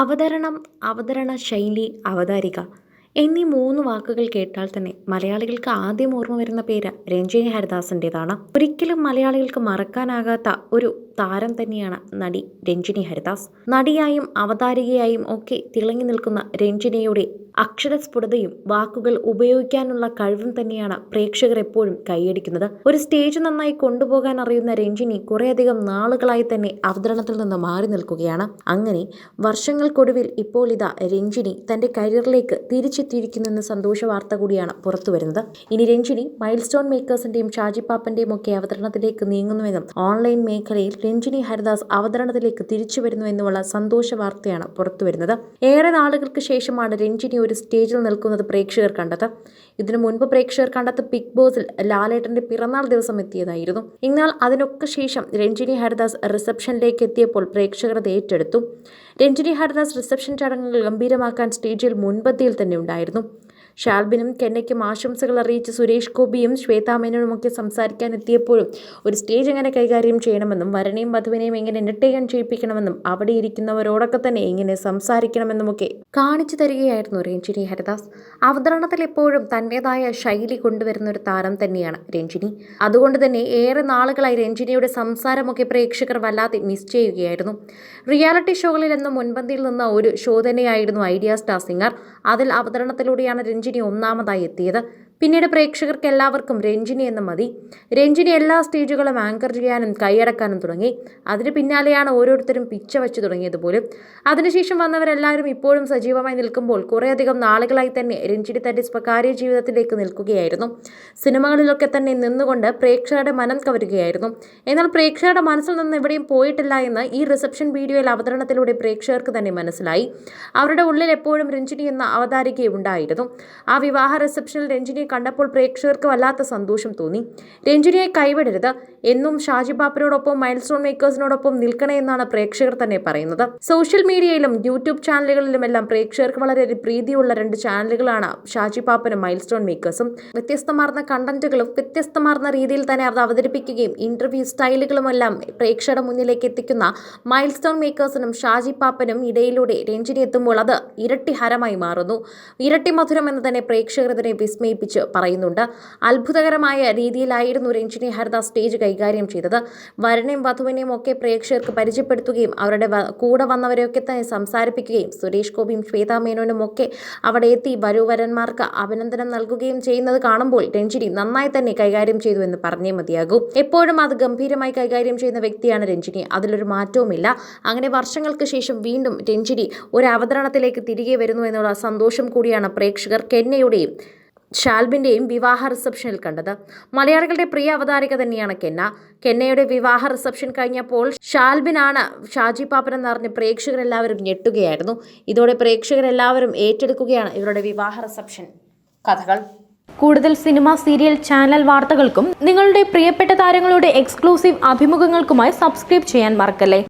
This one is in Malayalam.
അവതരണം അവതരണ ശൈലി അവതാരിക. എന്നീ മൂന്ന് വാക്കുകൾ കേട്ടാൽ തന്നെ മലയാളികൾക്ക് ആദ്യം ഓർമ്മ വരുന്ന പേര് രഞ്ജിനി ഹരിദാസിന്റെതാണ്. ഒരിക്കലും മലയാളികൾക്ക് മറക്കാനാകാത്ത ഒരു താരം തന്നെയാണ് നടി രഞ്ജിനി ഹരിദാസ്. നടിയായും അവതാരികയായും ഒക്കെ തിളങ്ങി നിൽക്കുന്ന രഞ്ജിനിയുടെ അക്ഷരസ്ഫുടതയും വാക്കുകൾ ഉപയോഗിക്കാനുള്ള കഴിവും തന്നെയാണ് പ്രേക്ഷകർ എപ്പോഴും കൈയടിക്കുന്നത്. ഒരു സ്റ്റേജ് നന്നായി കൊണ്ടുപോകാൻ അറിയുന്ന രഞ്ജിനി കുറേയധികം നാളുകളായി തന്നെ അവതരണത്തിൽ നിന്ന് മാറി നിൽക്കുകയാണ്. അങ്ങനെ വർഷങ്ങൾക്കൊടുവിൽ ഇപ്പോൾ ഇതാ രഞ്ജിനി തന്റെ കരിയറിലേക്ക് തിരിച്ചെത്തിയിരിക്കുന്നു എന്ന സന്തോഷ വാർത്ത കൂടിയാണ് പുറത്തു വരുന്നത്. ഇനി രഞ്ജിനി മൈൽ സ്റ്റോൺ മേക്കേഴ്സിന്റെയും ഷാജിപ്പാപ്പന്റെയും ഒക്കെ അവതരണത്തിലേക്ക് നീങ്ങുന്നുവെന്നും ഓൺലൈൻ മേഖലയിൽ രഞ്ജിനി ഹരിദാസ് അവതരണത്തിലേക്ക് തിരിച്ചു വരുന്നുവെന്നുമുള്ള സന്തോഷ വാർത്തയാണ് പുറത്തു വരുന്നത്. ഏറെ നാളുകൾക്ക് ശേഷമാണ് രഞ്ജിനി ഒരു സ്റ്റേജിൽ നിൽക്കുന്നത് പ്രേക്ഷകർ കണ്ടത്. ഇതിനു മുൻപ് പ്രേക്ഷകർ കണ്ടത് ബിഗ് ബോസിൽ ലാലേട്ടന്റെ പിറന്നാൾ ദിവസം എത്തിയതായിരുന്നു. എന്നാൽ അതിനൊക്കെ ശേഷം രഞ്ജിനി ഹരിദാസ് റിസപ്ഷനിലേക്ക് എത്തിയപ്പോൾ പ്രേക്ഷകർ ഏറ്റെടുത്തു. രഞ്ജിനി ഹരിദാസ് റിസപ്ഷൻ ചടങ്ങുകൾ ഗംഭീരമാക്കാൻ സ്റ്റേജിൽ മുൻപന്തിയിൽ തന്നെ ഉണ്ടായിരുന്നു. ഷാൽബിനും കെന്നയ്ക്കും ആശംസകൾ അറിയിച്ച് സുരേഷ് ഗോപിയും ശ്വേതാ മേനോനുമൊക്കെ സംസാരിക്കാൻ എത്തിയപ്പോഴും ഒരു സ്റ്റേജ് എങ്ങനെ കൈകാര്യം ചെയ്യണമെന്നും വരനെയും വധുവിനെയും എങ്ങനെ എന്റർടൈൻ ചെയ്യിപ്പിക്കണമെന്നും അവിടെ ഇരിക്കുന്നവരോടൊക്കെ തന്നെ എങ്ങനെ സംസാരിക്കണമെന്നുമൊക്കെ കാണിച്ചു തരികയായിരുന്നു രഞ്ജിനി ഹരിദാസ്. അവതരണത്തിൽ എപ്പോഴും തന്റെതായ ശൈലി കൊണ്ടുവരുന്ന ഒരു താരം തന്നെയാണ് രഞ്ജിനി. അതുകൊണ്ട് തന്നെ ഏറെ നാളുകളായി രഞ്ജിനിയുടെ സംസാരമൊക്കെ പ്രേക്ഷകർ വല്ലാതെ മിസ് ചെയ്യുകയായിരുന്നു. റിയാലിറ്റി ഷോകളിൽ എന്നും മുൻപന്തിയിൽ നിന്ന ഒരു ഷോ തന്നെയായിരുന്നു ഐഡിയ സ്റ്റാർ സിംഗർ. അതിൽ അവതരണത്തിലൂടെയാണ് രഞ്ജിനി ഒന്നാമതായി എത്തിയത് പിന്നീട് പ്രേക്ഷകർക്ക് എല്ലാവർക്കും രഞ്ജിനി എന്ന മതി. രഞ്ജിനി എല്ലാ സ്റ്റേജുകളും ആങ്കർ ചെയ്യാനും കൈയടക്കാനും തുടങ്ങി. അതിന് പിന്നാലെയാണ് ഓരോരുത്തരും പിച്ച വെച്ച് തുടങ്ങിയത് പോലും. അതിനുശേഷം വന്നവരെല്ലാവരും ഇപ്പോഴും സജീവമായി നിൽക്കുമ്പോൾ കുറേയധികം നാളുകളായി തന്നെ രഞ്ജിനി തന്റെ സ്വകാര്യ ജീവിതത്തിലേക്ക് നിൽക്കുകയായിരുന്നു. സിനിമകളിലൊക്കെ തന്നെ നിന്നുകൊണ്ട് പ്രേക്ഷകരുടെ മനം കവരുകയായിരുന്നു. എന്നാൽ പ്രേക്ഷകരുടെ മനസ്സിൽ നിന്ന് എവിടെയും പോയിട്ടില്ല എന്ന് ഈ റിസപ്ഷൻ വീഡിയോയിൽ അവതരണത്തിലൂടെ പ്രേക്ഷകർക്ക് തന്നെ മനസ്സിലായി. അവരുടെ ഉള്ളിൽ എപ്പോഴും രഞ്ജിനി എന്ന അവതാരികയുണ്ടായിരുന്നു. ആ വിവാഹ റിസപ്ഷനിൽ രഞ്ജിനിയെ കണ്ടപ്പോൾ പ്രേക്ഷകർക്ക് വല്ലാത്ത സന്തോഷം തോന്നി. രഞ്ജിനിയെ കൈവിടരുത്. എന്നും ഷാജി ബാപ്പനോടൊപ്പം മൈൽസ്റ്റോൺ മേക്കേഴ്സിനോടൊപ്പം നിൽക്കണേ എന്നാണ് പ്രേക്ഷകർ തന്നെ പറയുന്നത്. സോഷ്യൽ മീഡിയയിലും യൂട്യൂബ് ചാനലുകളിലുമെല്ലാം പ്രേക്ഷകർക്ക് വളരെ പ്രീതിയുള്ള രണ്ട് ചാനലുകളാണ് ഷാജി പാപ്പനും മൈൽസ്റ്റോൺ മേക്കേഴ്സും. വ്യത്യസ്തമാർന്ന കണ്ടന്റുകളും വ്യത്യസ്തമാർന്ന രീതിയിൽ തന്നെ അത് അവതരിപ്പിക്കുകയും ഇന്റർവ്യൂ സ്റ്റൈലുകളുമെല്ലാം പ്രേക്ഷകരുടെ മുന്നിലേക്ക് എത്തിക്കുന്ന മൈൽ സ്റ്റോൺ മേക്കേഴ്സിനും ഷാജി പാപ്പനും ഇടയിലൂടെ രഞ്ജിനി എത്തുമ്പോൾ അത് ഇരട്ടി ഹരമായി മാറുന്നു. ഇരട്ടി മധുരം എന്ന് തന്നെ പ്രേക്ഷകർ ഇതിനെ വിസ്മയിപ്പിച്ച് പറയുന്നുണ്ട്. അത്ഭുതകരമായ രീതിയിലായിരുന്നു രഞ്ജിനി ഹരിദാസ് സ്റ്റേജ് കൈകാര്യം ചെയ്തത്. വരനെയും വധുവിനെയും ഒക്കെ പ്രേക്ഷകർക്ക് പരിചയപ്പെടുത്തുകയും അവരുടെ കൂടെ വന്നവരെയൊക്കെ തന്നെ സംസാരിപ്പിക്കുകയും സുരേഷ് ഗോപിയും ശ്വേതാ മേനോനും ഒക്കെ അവിടെ എത്തി വരൂവരന്മാർക്ക് അഭിനന്ദനം നൽകുകയും ചെയ്യുന്നത് കാണുമ്പോൾ രഞ്ജിനി നന്നായി തന്നെ കൈകാര്യം ചെയ്തു എന്ന് പറഞ്ഞേ മതിയാകും. എപ്പോഴും അത് ഗംഭീരമായി കൈകാര്യം ചെയ്യുന്ന വ്യക്തിയാണ് രഞ്ജിനി. അതിലൊരു മാറ്റവുമില്ല. അങ്ങനെ വർഷങ്ങൾക്ക് ശേഷം വീണ്ടും രഞ്ജിനി ഒരു അവതരണത്തിലേക്ക് തിരികെ വരുന്നു എന്നുള്ള സന്തോഷം കൂടിയാണ് പ്രേക്ഷകർ കെന്നയുടെയും ഷാൽബിന്റെയും വിവാഹ റിസപ്ഷനിൽ കണ്ടത്. മലയാളികളുടെ പ്രിയ അവതാരിക തന്നെയാണ് കെന്ന. കെന്നയുടെ വിവാഹ റിസപ്ഷൻ കഴിഞ്ഞപ്പോൾ ഷാൽബിനാണ് ഷാജി പാപ്പൻ എന്നറിഞ്ഞ് പ്രേക്ഷകരെല്ലാവരും ഞെട്ടുകയായിരുന്നു. ഇതോടെ പ്രേക്ഷകരെല്ലാവരും ഏറ്റെടുക്കുകയാണ് ഇവരുടെ വിവാഹ റിസപ്ഷൻ കഥകൾ. കൂടുതൽ സിനിമ സീരിയൽ ചാനൽ വാർത്തകൾക്കും നിങ്ങളുടെ പ്രിയപ്പെട്ട താരങ്ങളുടെ എക്സ്ക്ലൂസീവ് അഭിമുഖങ്ങൾക്കുമായി സബ്സ്ക്രൈബ് ചെയ്യാൻ മറക്കല്ലേ?